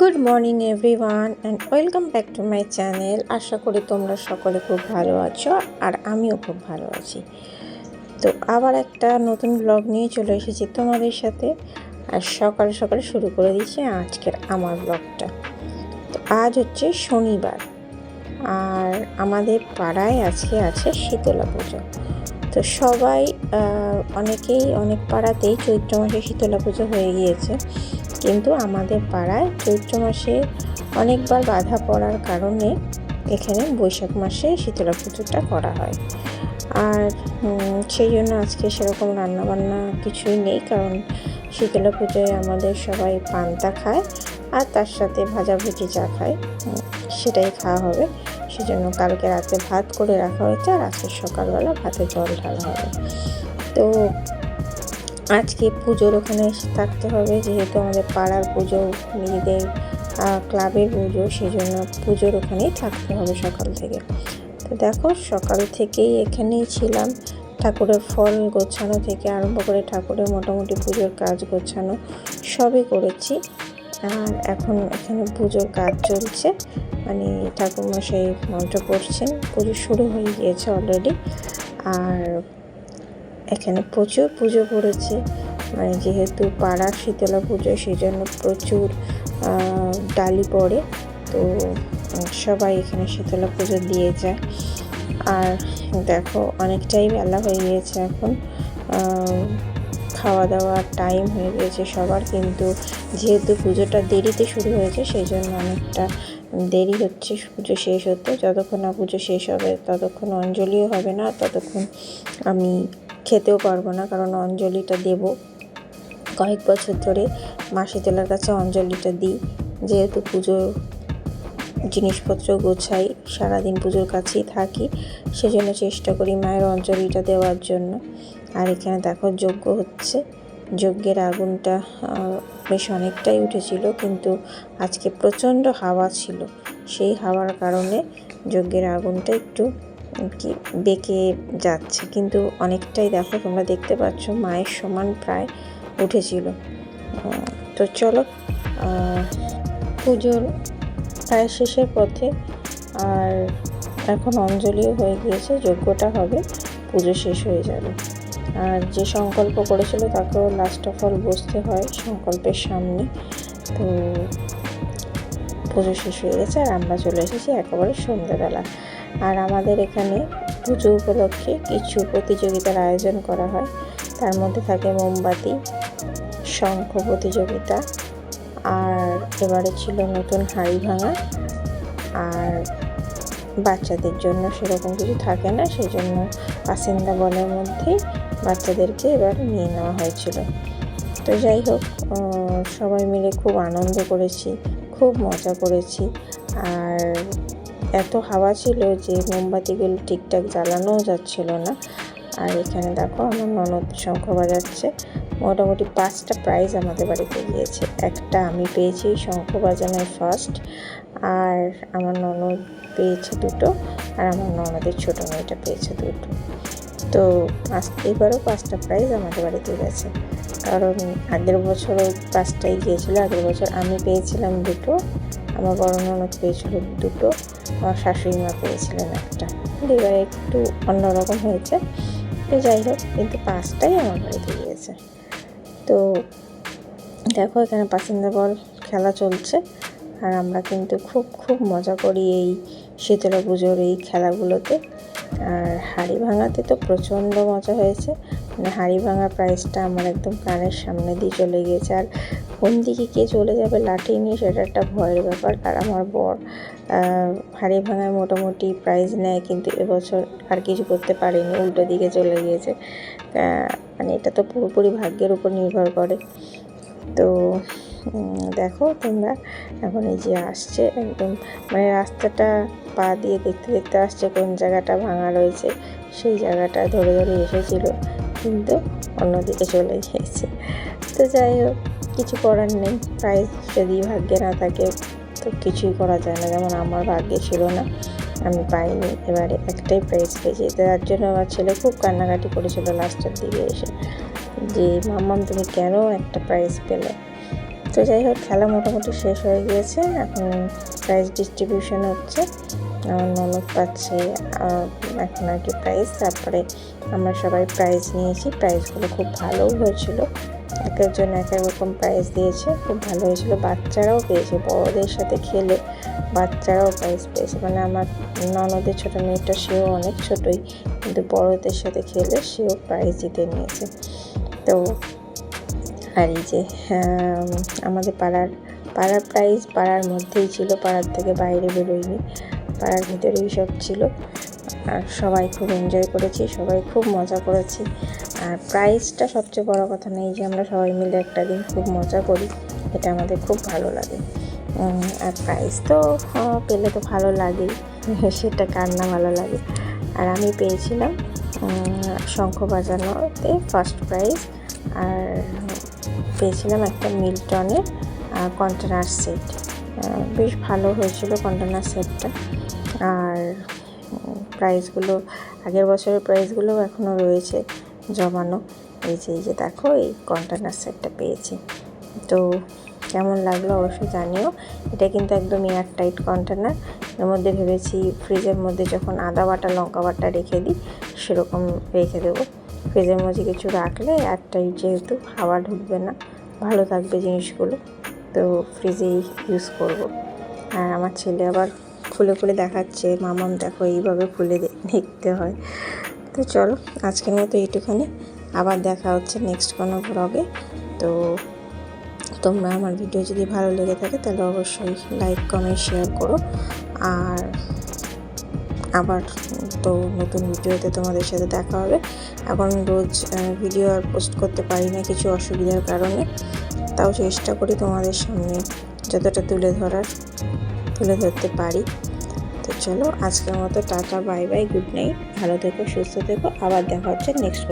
Good morning everyone and welcome back to my channel আশা করি তোমরা সকলে খুব ভালো আছো আর আমিও খুব ভালো আছি। তো আবার একটা নতুন ব্লগ নিয়ে চলে এসেছি তোমাদের সাথে। আর সকাল সকাল শুরু করে দিয়েছি আজকের আমার ব্লগটা তো আজ হচ্ছে শনিবার, আর আমাদের পাড়ায় আজকে আছে শীতলা পুজো। তো সবাই অনেকেই অনেক পাড়াতেই চৈত্র মাসে শীতলা পুজো হয়ে গিয়েছে। কিন্তু আমাদের পাড়ায় চৈত্র মাসে অনেকবার বাধা পড়ার কারণে এখানে বৈশাখ মাসে শীতলা পুজোটা করা হয়। আর সেই জন্য আজকে সেরকম রান্নাবান্না কিছুই নেই, কারণ শীতলা পুজোয় আমাদের সবাই পান্তা খায় আর তার সাথে ভাজাভুজি চা খায় সেটাই খাওয়া হবে। সেজন্য কালকে রাতে ভাত করে রাখা হয়েছে আর আজকে সকালবেলা ভাতে জল ঢালা হবে। তো আজকে পুজোর ওখানে থাকতে হবে, যেহেতু আমাদের পাড়ার পুজো, নিজেদের ক্লাবের পুজো সেই জন্য পুজোর ওখানেই থাকতে হবে সকাল থেকে। তো দেখো, সকাল থেকেই এখানেই ছিলাম। ঠাকুরের ফল গোছানো থেকে আরম্ভ করে ঠাকুরের মোটামুটি পুজোর কাজ গোছানো সবই করেছি। আর এখন এখানে পুজোর কাজ চলছে। মানে ঠাকুরমশাই মন্ত্র করছেন পুজো শুরু হয়ে গিয়েছে অলরেডি আর এখানে প্রচুর পুজো পড়েছে। মানে যেহেতু পাড়ার শীতলা পুজো সেই জন্য প্রচুর ডালি পড়ে। তো সবাই এখানে শীতলা পুজো দিয়ে যায়। আর দেখো, অনেকটাই বেলা হয়ে গিয়েছে এখন। খাওয়া দাওয়ার টাইম হয়ে গিয়েছে সবার, কিন্তু যেহেতু পুজোটা দেরিতে শুরু হয়েছে সেই জন্য অনেকটা দেরি হচ্ছে পুজো শেষ হতে। যতক্ষণ না পুজো শেষ হবে, ততক্ষণ অঞ্জলিও হবে না, ততক্ষণ আমি খেতেও পারব না, কারণ অঞ্জলিটা দেব। কয়েক বছর ধরে মা শীতলার কাছে অঞ্জলিটা দিই। যেহেতু পুজো জিনিসপত্র গোছাই, সারাদিন পুজোর কাছেই থাকি, সেজন্য চেষ্টা করি মায়ের অঞ্জলিটা দেওয়ার জন্য। আর এখানে দেখো যজ্ঞ হচ্ছে। যজ্ঞের আগুনটা বেশ অনেকটাই উঠেছিল, কিন্তু আজকে প্রচণ্ড হাওয়া ছিল। সেই হাওয়ার কারণে যজ্ঞের আগুনটা একটু কি বেঁকে যাচ্ছে। কিন্তু অনেকটাই দেখো তোমরা দেখতে পাচ্ছ মায়ের সমান প্রায় উঠেছিল। তো চলো পুজোর প্রায় শেষের পথে আর এখন অঞ্জলিও হয়ে গিয়েছে, যজ্ঞটা হবে, পুজো শেষ হয়ে যাবে। আর যে সংকল্প করেছিল তাকেও লাস্ট অফ অল বসতে হয় সংকল্পের সামনে। তো পুজো শেষ হয়ে গেছে আর আমরা চলে এসেছি একেবারে সন্ধ্যাবেলা। আর আমাদের এখানে পুজো উপলক্ষে কিছু প্রতিযোগিতার আয়োজন করা হয়। তার মধ্যে থাকে মোমবাতি, শঙ্খ প্রতিযোগিতা, আর এবারে ছিল নতুন হাঁড়ি ভাঙা। আর বাচ্চাদের জন্য সেরকম কিছু থাকে না সেই জন্য পাসিন্দা বলের মধ্যেই বাচ্চাদেরকে এবার নিয়ে নেওয়া হয়েছিল। তো যাই হোক সবাই মিলে খুব আনন্দ করেছি, খুব মজা করেছি। আর এত হাওয়া ছিল যে মোমবাতিগুলো ঠিকঠাক জ্বালানোও যাচ্ছিল না। আর এখানে দেখো আমার ননদ শঙ্খ বাজাচ্ছে। মোটামুটি পাঁচটা প্রাইজ আমাদের বাড়িতে গিয়েছে। একটা আমি পেয়েছি শঙ্খ বাজানোয় ফার্স্ট আর আমার ননদ পেয়েছে দুটো, আর আমার ননদের ছোটো মেয়েটা পেয়েছে দুটো। তো এবারও পাঁচটা প্রাইজ আমাদের বাড়িতে গেছে। কারণ আগের বছরও পাঁচটাই গিয়েছিল, আগের বছর আমি পেয়েছিলাম দুটো। আমার বড় ননদ পেয়েছিল দুটো, আমার শাশুড়ি মা পেয়েছিলেন একটা। এবারে একটু অন্যরকম হয়েছে। তো যাই হোক, কিন্তু পাঁচটাই আমার বাড়িতে গিয়েছে। তো দেখো, এখানে পাসিন্দা বল খেলা চলছে। আর আমরা কিন্তু খুব খুব মজা করি এই শীতলা পুজোর এই খেলাগুলোতে। আর হাঁড়ি ভাঙাতে তো প্রচণ্ড মজা হয়েছে। মানে হাঁড়ি ভাঙা প্রাইসটা আমার একদম কানের সামনে দিয়ে চলে গিয়েছে। আর কোন দিকে কে চলে যাবে লাঠি নিয়ে সেটা একটা ভয়ের ব্যাপার। আর আমার বর হাঁড়ি ভাঙায় মোটামুটি প্রাইজ নেয় কিন্তু এবছর আর কিছু করতে পারেনি, উল্টো দিকে চলে গিয়েছে। মানে এটা তো পুরোপুরি ভাগ্যের উপর নির্ভর করে। তো দেখো তোমরা, এখন এই যে আসছে একদম মানে রাস্তাটা পা দিয়ে দেখতে দেখতে আসছে কোন জায়গাটা ভাঙা রয়েছে, সেই জায়গাটা ধরে ধরে এসেছিল, কিন্তু অন্যদিকে চলে গিয়েছে। তো যাই হোক কিছু করার নেই। প্রাইজ যদি ভাগ্যে না থাকে তো কিছুই করা যায় না। যেমন আমার ভাগ্যে ছিল না, আমি পাইনি। এবারে একটাই প্রাইজ পেয়েছি। তার জন্য আমার ছেলে খুব কান্নাকাটি করেছিল লাস্টের দিকে এসে। যে, মাম্মাম, তুমি কেন একটা প্রাইজ পেলে? তো যাই হোক, খেলা মোটামুটি শেষ হয়ে গিয়েছে। এখন প্রাইজ ডিস্ট্রিবিউশন হচ্ছে। আমার ননদ পাচ্ছে এখন আর কি প্রাইজ তারপরে আমরা সবাই প্রাইজ নিয়েছি। প্রাইজগুলো খুব ভালোও হয়েছিল। এক একজন এক এক রকম প্রাইজ দিয়েছে। খুব ভালো হয়েছিল। বাচ্চারাও পেয়েছে বড়দের সাথে খেলে বাচ্চারাও প্রাইজ পেয়েছে। মানে আমার ননদের ছোটো মেয়েটা সেও অনেক ছোটোই। কিন্তু বড়দের সাথে খেলে সেও প্রাইজ জিতে নিয়েছে। তো আর এই যে আম, আমাদের পাড়ার পাড়ার প্রাইজ পাড়ার মধ্যেই ছিল। পাড়ার থেকে বাইরে বেরোয়নি। পাড়ার ভিতরেই সব ছিল। আর সবাই খুব এনজয় করেছি, সবাই খুব মজা করেছি। আর প্রাইজটা সবচেয়ে বড় কথা নেই যে আমরা সবাই মিলে একটা দিন খুব মজা করি, এটা আমাদের খুব ভালো লাগে। আর প্রাইজ তো পেলে তো ভালো লাগেই সেটা কার না ভালো লাগে। আর আমি পেয়েছিলাম শঙ্খ বাজানোতে ফার্স্ট প্রাইজ আর পেয়েছিলাম একটা মিল্টনের কন্টেনার সেট বেশ ভালো হয়েছিল কন্টেনার সেটটা আর প্রাইসগুলো, আগের বছরের প্রাইসগুলো এখনও রয়েছে জমানো। এই যে এই যে দেখো, এই কন্টেনার সেটটা পেয়েছি। তো কেমন লাগল অবশ্যই জানিও। এটা কিন্তু একদম এয়ার টাইট কন্টেনার এর মধ্যে ভেবেছি ফ্রিজের মধ্যে যখন আদা বাটা, লঙ্কা বাটা রেখে দিই, সেরকম রেখে দেবো। ফ্রিজের মধ্যে কিছু রাখলে এয়ার টাইট যেহেতু, হাওয়া ঢুকবে না। ভালো থাকবে জিনিসগুলো। তো ফ্রিজেই ইউজ করব। আর আমার ছেলে আবার খুলে খুলে দেখাচ্ছে, মামাম দেখো এইভাবে দে- দেখতে হয়। তো চলো, আজকের মতো এইটুখানি। আবার দেখা হচ্ছে নেক্সট কোনো ব্লগে তো তোমরা আমার ভিডিও যদি ভালো লেগে থাকে, তাহলে অবশ্যই লাইক কমেন্ট শেয়ার করো। আর আবার তো নতুন ভিডিওতে তোমাদের সাথে দেখা হবে। এখন রোজ ভিডিও আর পোস্ট করতে পারি না কিছু অসুবিধার কারণে। তাও চেষ্টা করি তোমাদের সামনে যতটা তুলে ধরার। তুলে ধরতে পারি। তো চলো আজকের মতো tata, bye bye, good night, ভালো থেকো, সুস্থ থেকো, আবার দেখা হচ্ছে নেক্সট